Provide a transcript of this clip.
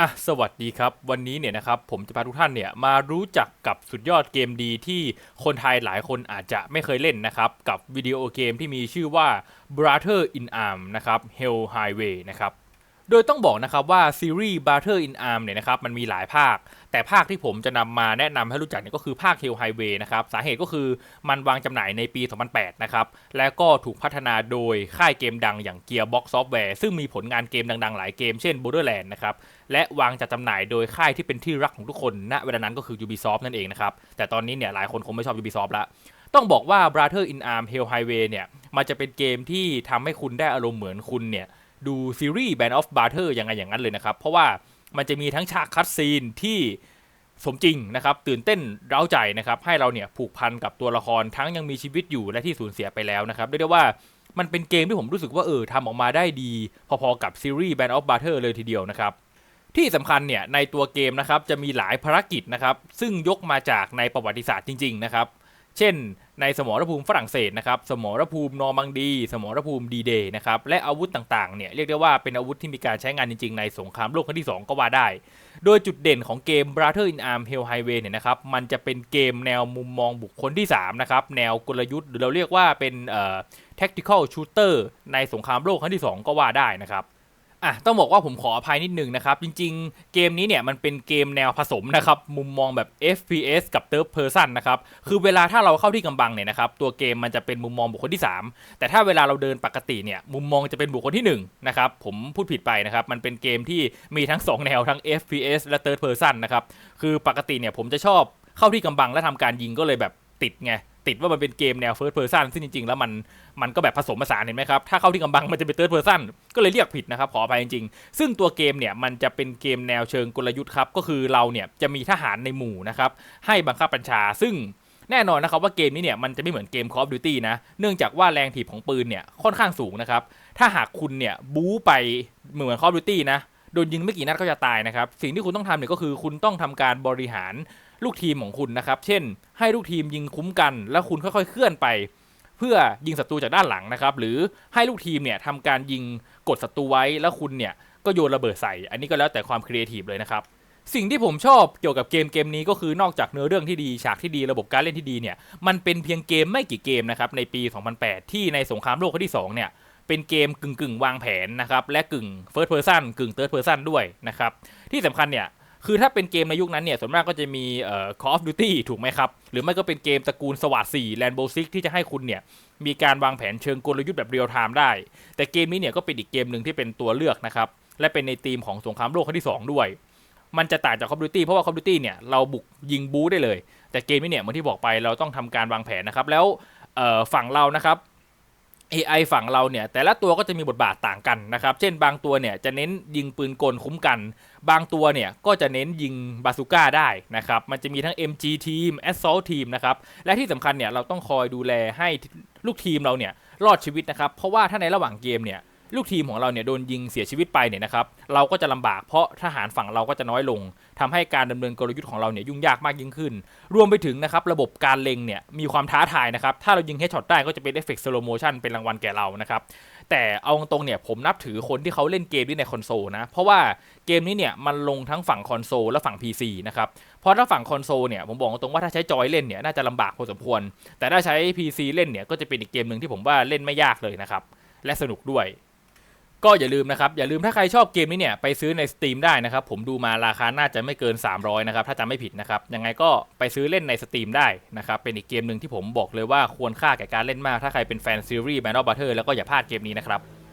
อะสวัสดีครับ วันนี้เนี่ยนะครับผมจะพาทุกท่านเนี่ยมารู้จักกับสุดยอดเกมดีที่คนไทยหลายคนอาจจะไม่เคยเล่นนะครับกับวิดีโอเกมที่มีชื่อว่า Brother in Arm นะครับ Hell Highway นะครับ โดยต้องบอกนะครับว่าซีรีส์ Brother in Arm เนี่ยนะครับมันมีหลายภาค แต่ภาคที่ผมจะนำมาแนะนำให้รู้จักเนี่ยก็คือภาค Hell Highway นะครับสาเหตุก็คือมันวางจำหน่ายในปี 2008 นะครับและก็ถูกพัฒนาโดยค่ายเกมดังอย่าง Gearbox Software ซึ่งมีผลงานเกมดังๆ หลายเกมเช่น Borderlands นะครับและวางจัดจำหน่ายโดยค่ายที่เป็นที่รักของทุกคนณเวลานั้นก็คือ Ubisoft นั่นเองนะครับแต่ตอนนี้เนี่ยหลายคนคงไม่ชอบ Ubisoft ละต้องบอกว่า Brother in Arm Hell Highway เนี่ยมันจะเป็นเกมที่ทำให้คุณได้อารมณ์เหมือนคุณเนี่ย ดูซีรีส์ Band of Brothers ยังไงอย่างนั้นเลยนะครับ เพราะว่ามันจะมีทั้งฉากคัดซีนที่สมจริงนะครับ ตื่นเต้นเร้าใจนะครับ ให้เราเนี่ยผูกพันกับตัวละครทั้งยังมีชีวิตอยู่และที่สูญเสียไปแล้วนะครับเรียกได้ว่ามันเป็นเกมที่ผมรู้สึกว่าเออทำออกมาได้ดี พอๆกับซีรีส์ Band of Brothers เลยทีเดียวนะครับ ที่สำคัญเนี่ยในตัวเกมนะครับจะมีหลายภารกิจนะครับ ซึ่งยกมาจากในประวัติศาสตร์จริง ๆ นะครับ เช่น ในสมรภูมิฝรั่งเศสนะครับสมรภูมินอร์มังดี สมรภูมิดีเดย์นะครับและอาวุธต่างๆเนี่ยเรียกได้ว่าเป็นอาวุธที่มีการใช้งานจริงๆ ในสงครามโลกครั้งที่ 2 ก็ว่าได้ โดยจุดเด่นของเกม Brother in Arm Hell Highway เนี่ยนะครับมันจะเป็นเกมแนวมุมมองบุคคลที่3นะครับแนวกลยุทธ์หรือเราเรียกว่าเป็นเอ่อ tactical shooter ในสงครามโลกครั้งที่ 2 ก็ว่าได้นะครับ อะต้องบอกว่าผมขออภัยนิดนึงนะครับ จริงๆ เกมนี้เนี่ยมันเป็นเกมแนวผสมนะครับ มุมมองแบบ FPS กับ Third Person นะครับ คือเวลาถ้าเราเข้าที่กำบังเนี่ยนะครับ ตัวเกมมันจะเป็นมุมมองบุคคลที่ 3 แต่ถ้าเวลาเราเดินปกติเนี่ย มุมมองจะเป็นบุคคลที่1นะครับผมพูดผิดไปนะครับ มันเป็นเกมที่มีทั้ง 2 แนวทั้ง FPS และ Third Person นะครับ คือปกติเนี่ยผมจะชอบเข้าที่กำบังและทำการยิงก็เลยแบบติดไง ติดว่ามันเป็นเกมแนว First Person ซึ่งจริงๆ แล้วมันมันก็แบบผสมผสานเห็นไหมครับ ถ้าเข้าที่กำบังมันจะเป็น Third Person ก็เลยเรียกผิดนะครับขออภัยจริงๆ ซึ่งตัวเกมเนี่ยมันจะเป็นเกมแนวเชิงกลยุทธ์ครับก็คือเราเนี่ยจะมีทหารในหมู่นะครับให้บังคับบัญชาซึ่งแน่นอนนะครับว่าเกมนี้เนี่ยมันจะไม่เหมือนเกม Call of Duty นะ เนื่องจากว่าแรงถีบของปืนเนี่ยค่อนข้างสูงนะครับ ถ้าหากคุณเนี่ยบู๊ไปเหมือน Call of Duty นะ โดนยิงไม่กี่นัดก็จะตายนะครับ สิ่งที่คุณต้องทำเนี่ยก็คือคุณต้องทำการบริหาร ลูกทีมของคุณนะครับ เช่น ให้ลูกทีมยิงคุ้มกัน แล้วคุณค่อยๆ เคลื่อนไป เพื่อยิงศัตรูจากด้านหลังนะครับ หรือให้ลูกทีมเนี่ยทำการยิงกดศัตรูไว้แล้วคุณเนี่ยก็โยนระเบิดใส่ อันนี้ก็แล้วแต่ความครีเอทีฟเลยนะครับสิ่งที่ผมชอบเกี่ยวกับเกมเกมนี้ก็คือนอกจากเนื้อเรื่องที่ดีฉากที่ดีระบบการเล่นที่ดีเนี่ยมันเป็นเพียงเกมไม่กี่เกมนะครับในปี 2008 ที่ในสงครามโลกครั้งที่สองเนี่ยเป็นเกมกึ่งกึ่งวางแผนนะครับและกึ่ง first person กึ่ง third person ด้วยนะครับที่สำคัญเนี่ย คือถ้าเป็นเกมในยุคนั้นเนี่ยส่วนมากก็จะมีเอ่อ Call of Duty ถูกไหมครับ หรือไม่ก็เป็นเกมตระกูลสวัสด4 Rainbow Six ที่จะให้คุณเนี่ยมีการวางแผนเชิงกลยุทธ์แบบเรียลไทม์ได้ แต่เกมนี้เนี่ยก็เป็นอีกเกมหนึ่งที่เป็นตัวเลือกนะครับและเป็นในธีมของสงครามโลกครั้งที่ 2 ด้วย มันจะต่างจาก Call of Duty เพราะว่า Call of Duty เนี่ยเราบุกยิงบู๊ได้เลย แต่เกมนี้เนี่ยเหมือนที่บอกไปเราต้องทำการวางแผนนะครับแล้วฝั่งเรานะครับ AI ฝั่งเราเนี่ยแต่ละตัวก็จะมีบทบาทต่างกันนะครับ เช่นบางตัวเนี่ยจะเน้นยิงปืนกลคุ้มกัน บางตัวเนี่ยก็จะเน้นยิงบาซูก้าได้นะครับ มันจะมีทั้ง MG ทีม Assault ทีมนะครับ และที่สำคัญเนี่ยเราต้องคอยดูแลให้ลูกทีมเราเนี่ยรอดชีวิตนะครับ เพราะว่าถ้าในระหว่างเกมเนี่ย ลูกทีมของเราเนี่ยโดนยิงเสียชีวิตไปเนี่ยนะครับเราก็จะลำบากเพราะทหารฝั่งเราก็จะน้อยลงทำให้การดำเนินกลยุทธ์ของเราเนี่ยยุ่งยากมากยิ่งขึ้น รวมไปถึงนะครับระบบการเล็งเนี่ยมีความท้าทายนะครับถ้าเรายิงเฮดช็อตได้ก็จะเป็นเอฟเฟกต์สโลโมชันเป็นรางวัลแก่เรานะครับแต่เอาตรงเนี่ยผมนับถือคนที่เขาเล่นเกมนี้ในคอนโซลนะเพราะว่าเกมนี้เนี่ยมันลงทั้งฝั่งคอนโซลและฝั่ง PC นะครับเพราะถ้าฝั่งคอนโซลเนี่ยผมบอกตรงว่าถ้าใช้จอยเล่นเนี่ยน่าจะลำบากพอสมควร แต่ถ้าใช้ PC เล่นเนี่ยก็จะเป็นอีกเกมหนึ่งที่ผมว่าเล่นไม่ยากเลยนะครับและสนุกด้วย ก็อย่าลืมนะครับ อย่าลืมถ้าใครชอบเกมนี้เนี่ย ไปซื้อใน Steam ได้นะครับ ผมดูมาราคาน่าจะไม่เกิน 300 นะครับ ถ้าจำไม่ผิดนะครับ ยังไงก็ไปซื้อเล่นใน Steam ได้นะครับ เป็นอีกเกมหนึ่งที่ผมบอกเลยว่าควรค่าแก่การเล่นมาก ถ้าใครเป็นแฟนซีรีส์ Battle Butter แล้วก็อย่าพลาดเกมนี้นะครับ